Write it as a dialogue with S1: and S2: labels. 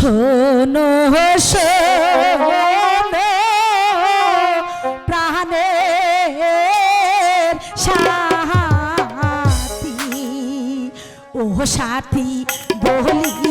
S1: শোনো শোনো প্রাণের সাথী ও সাথী বলি